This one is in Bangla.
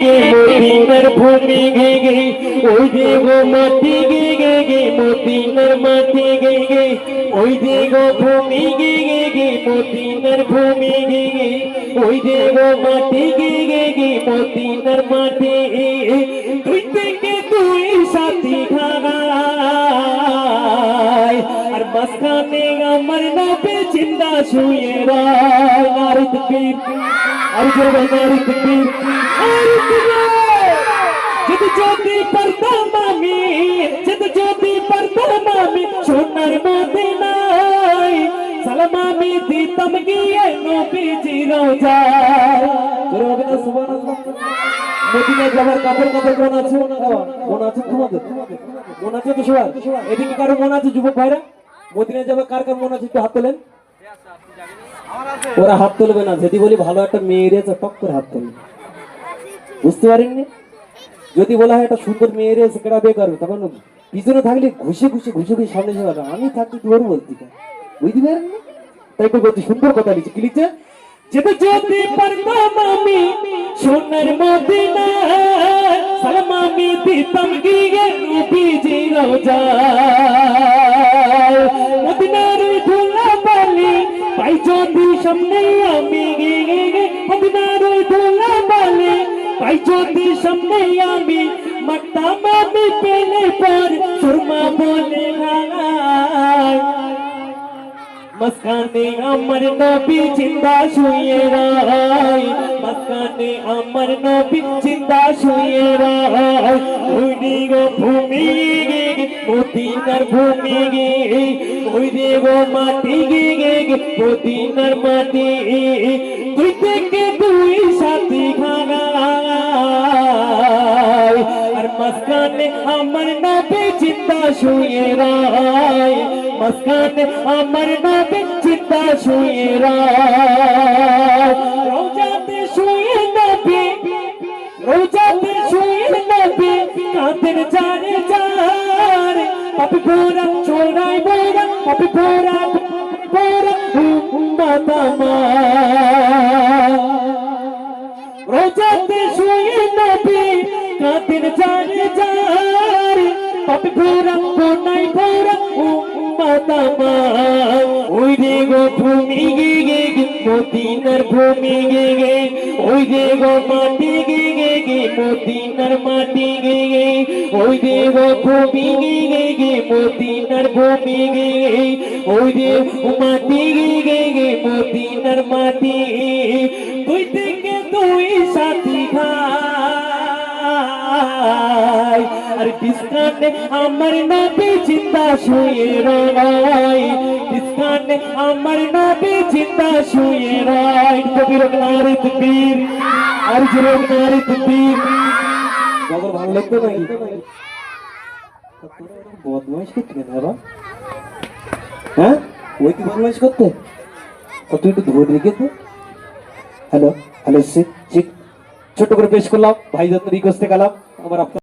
মদিনার ভূমি গে গে, ওই যে গো মাটি গে গে গে মদিনার মাটি গে গে, ওই যে গো ভূমি গে গে গে মদিনার ভূমি গে গে, ওই যে গো মাটি গে গে গে মদিনার মাটি তুই থেকে মাঝখানে আমার নবে চিন্তা শুয়ে আর নারী তকবীর আর যদি যদি পারতাম আমি, যদি যদি পারতাম আমি, সোনার মধ্যে নাই সালাম আমি দিতাম গিয়ে নবীজি রোজায়। জোরে হবে না সুবহানাল্লাহ। মদিনায় যাবার কাপড় কাপড় মন আছে? মন আছে তোমাদের? মন আছে তো সবার? এদিকে কারও মন আছে, যুবক ভাইরা? মদিনায় যাবার কার কার মন আছে একটু হাত তোলেন? ওরা হাত তুলবে না যদি বলি ভালো একটা মেয়ে রয়েছে টক করে হাত তুলবে বুঝতে পারেননি যদি বলা হয় একটা সুন্দর মেয়ে রয়েছে কেটা বিয়ে করবে? তখন পিছনে থাকলে ঘুষে ঘুষে ঘুষে ঘুষে সামনে যাবে আমি থাকতে তোর বলতি বুঝতে পারেননি তাই তো বলছি সুন্দর কথা লিখছে। কি লিখছে? যেতে যদি পারতাম আমি সোনার মদিনা সালাম আমি দিতাম গিয়ে নবীজি রোজা সামনে আমি। মদিনার ধুলা বালি পাই যদি সামনে আমি মাতাম আমি পেলে পর সুরমা বলে হায় মস্কানে আমার নবী জিন্দা শুয়ে রায় মস্কানে আমার নবী জিন্দা শুয়ে রায়। ওই গো ভূমি গে মদিনার ভূমি গে ওই গো মাটি গে গে মদিনার মাটি। তুই থেকে দুই সাথী খাগায় আর মস্কানে আমার নবী জিন্দা শুয়ে রায়। মস্কানে আমার নবী জিন্দা শুয়ে রোজাতে শুয়ে নবী, রোজাতে শুয়ে নবী, কাদের জারে জার পাপি পোরা চোরাই বোরা পাপি পোরা পোরা উম্মত আমার। রোজাতে শুয়ে নবী, কাদের জারে জার আমার ওই রে গো ভূমি গে গে মদিনার ভূমি গে গে ওই রে গো মাটি গে গে গে মদিনার মাটি গে গে ওই রে গো গে গে গে মদিনার ভূমি গে গে ওই রে মাটি গে গে গে মদিনার মাটি তুই আর বিস্কানে আমার নবী জিন্দা শুয়ে রাই বিস্কানে আমার নবী জিন্দা শুয়ে রাই কবির নারী তকবীর আর জোরে নারী তকবীর বাবার ভালো লাগতো নাকি? বদমাইশ করতে বাবা। হ্যাঁ? ওই কি বদমাইশ করতে? তা তুই একটু ধরে রেখে দে হ্যালো হ্যালো ছোট করে পেশ করলাম। ভাই যত্ন রিকোয়েস্টে গেলাম। আমার আপনার